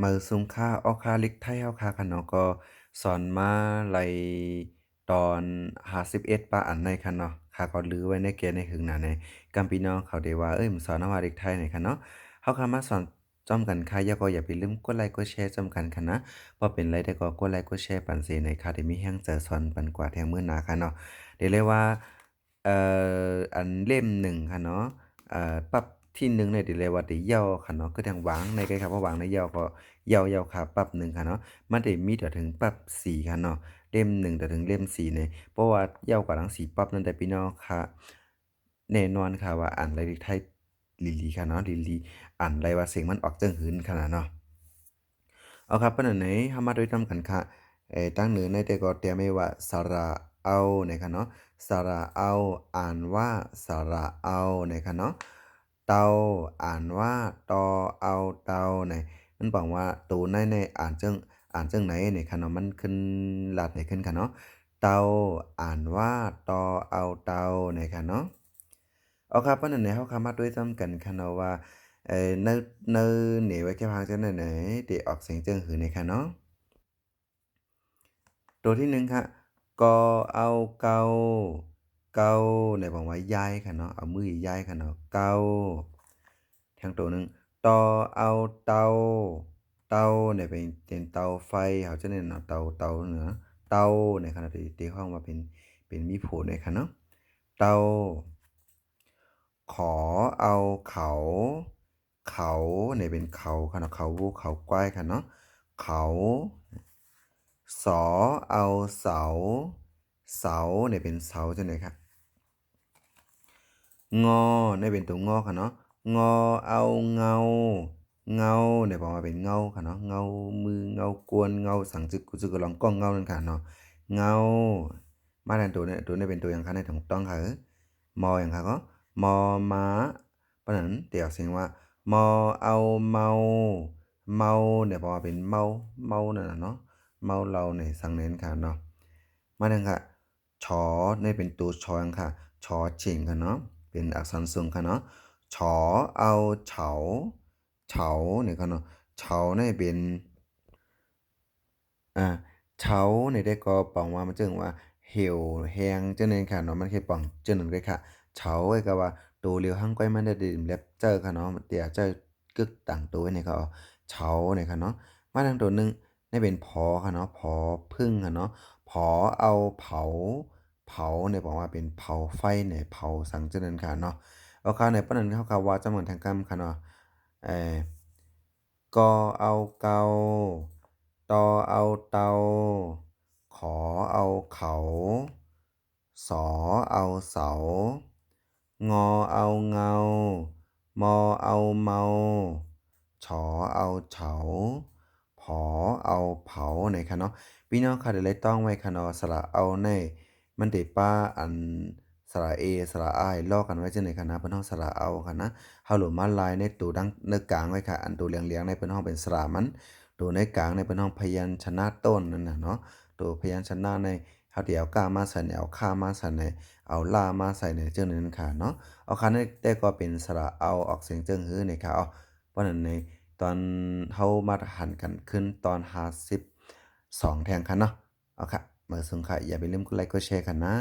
มือซุงค่าออคาลิกไทยเฮาค่าค่ะเนาะก็สอนมาไลตอน51ปาอันในค่ะเนาะข้าก็ลือไว้ในเกณฑ์ในหึงหน้าในกำพี่น้องเขาได้ว่าเอ้ยมสอนเฮาว่าเด็กไทยนี่ค่ะเนาะเฮาค่ะมาสอนจอมกันค่ะอย่าก็อย่าไปลืมกดไลค์กดแชร์จอมกันค่ะนะบ่เป็นไรแต่ก็กดไลค์กดแชร์ปันเสในค่ะได้มีแฮงเจะสอนปันกว่าแทงมื้อหน้าค่ะเนาะได้เลยว่าเอ่ออันเล่มหนึ่งค่ะเนาะเอ่อปรับ ที่หนึ่งเนี่ยได้เลยว่าได้ย่อค่ะเนาะคือทางวางในใกล้คำว่าวางในย่อก็ย่อๆค่ะปรับหนึ่งค่ะเนาะมันได้มีแต่ถึงปรับสี่ค่ะเนาะเล่มหนึ่งแต่ถึงเล่มสี่เนี่ยเพราะว่าย่อกว่าทั้งสี่ปรับนั่นแต่พี่น้องค่ะแน่นอนค่ะว่าอ่านไรไทยลีลีค่ะเนาะลีลีอ่านไรว่าเสียงมันออกเจังหืนขนาดเนาะเอาครับปานนั้นไหนเฮามาด้วยนำกันค่ะเอตั้งเหนือในแต่ก็เตรียมไว้ว่าสระเอานะครับเนาะสระเอาอ่านว่าสระเอานะครับเนาะ เตา อ่านว่าตอเอาเตาเนี่ยมันบอกว่าตัวในในอ่านจังอ่านจังไหนเนี่ยค่ะเนาะมันขึ้นหลัดเนี่ยขึ้นค่ะเนาะเตาอ่านว่าตอเอาเตาเนี่ยค่ะเนาะเอาครับปานนั้นไหนเฮาค่ะมาด้วยนำกันค่ะเนาะว่าเอ่อเนเนเหนี่ไว้แค่พังจังไหนไหนที่ออกเสียงเจิงหือนี่ค่ะเนาะตัวที่หนึ่งค่ะกอเอาเกา เกาเนี่ยบอกว่าย้ายค่ะเนาะเอามือย้ายค่ะเนาะเกาแทงตัวหนึ่งตอเอาเตาเตาเนี่ยเป็นเป็นเตาไฟเขาจะเนี่ยเนาะเตาเตาเนาะเตาเนี่ยขณะที่ตีเข้ามาเป็นเป็นมีโผเนี่ยค่ะเนาะเตาขอเอาเขา เขาเนี่ยเป็นเขาค่ะเนาะเขาวูเขาควายค่ะเนาะเขาสอเอาเสา เสาเนี่ยเป็นเสาจังได๋ครับ งอเนี่เป็นตัวงอค่ะเนาะงอเอาเงา เงาเนี่ยบอกว่าเป็นเงาค่ะเนาะเงามือเงากวนเงาสังจึกกุจึกกะลองก้องเงานั่นค่ะเนาะเงามาแทนตัวเนี่ยตัวนี้เป็นตัวหยังค่ะในถูกต้องค่ะเอ้อมอหยังค่ะก็มอม้าเพราะนั้นเดี๋ยวเสียงว่ามอเอาเมาเมาเนี่ยบอกว่าเป็นเมาเมานั่นน่ะเนาะเมาเราเนี่ยสังเน้นค่ะเนาะมาดังค่ะชอเนี่ยเป็นตัวชอยังค่ะชอเฉิงค่ะเนาะ เป็นอักษรสูงค่ะเนาะฉอเอาเฉาเฉาเนี่ยค่ะเนาะเฉาเนี่ยเป็นอ่าเฉาเนี่ยได้ก็ปองว่ามันจึงว่าเหี่ยวแห้งเจังนั้นค่ะเนาะมันแค่ปองเจังนั้นเลยค่ะเฉาไว้ก็ว่าตัวเลียวหั่งก้อยมันได้ดื่มแลบเจอค่ะเนาะเตี่ยเจอกึกต่างตัวเนี่ยก็เฉาเนี่ยค่ะเนาะมาทางตัวหนึ่งได้เป็นผอค่ะเนาะผอพึ่งค่ะเนาะผอเอาเผา เผาเนี่ยบอกว่าเป็นเผาไฟเนี่ยเผาสังเจังนั้นค่ะเนาะเอาคราวไหนปนั้นเขาก็ว่าจำเหมือนทางกรรมค่ะเนาะเอ่อกอเอาเกาตอเอาเตา ขอเอาเขาสอเอาเสา งอเอาเงา มอเอาเมา ฉอเอาเฉา ผอเอาเผาเนี่ยค่ะเนาะพี่น้องค่ะได้เลยต้องไว้ค่ะเนาะสระเอาใน มันได้ป้าอันสระเอสระอลอกกันไว้จังได๋ค่ะนะเพิ่นเฮาสระเอาค่ะนะเฮาโหลดมาลายในตัวดังในกลางไว้ค่ะ อันตัวเหลืองๆในเพิ่นเฮาเป็นสระมัน ตัวในกลางในเพิ่นเฮาพยัญชนะต้นนั่นน่ะเนาะตัวพยัญชนะในเฮาสิเอากามาใส่เนี่ยเอาค่ามาใส่เนี่ยเอาล่ามาใส่เนี่ยจังนั้นค่ะเนาะเอาค่ะในแต่ก็เป็นสระเอาออกเสียงเจิงฮื้อนี่ค่ะเอาเพราะนั้นในตอนเฮามาหันกันขึ้นตอน52แทงค่ะเนาะเอาค่ะมื้อสุงค่ะอย่าไปลืมกดไลค์กดแชร์กันนะ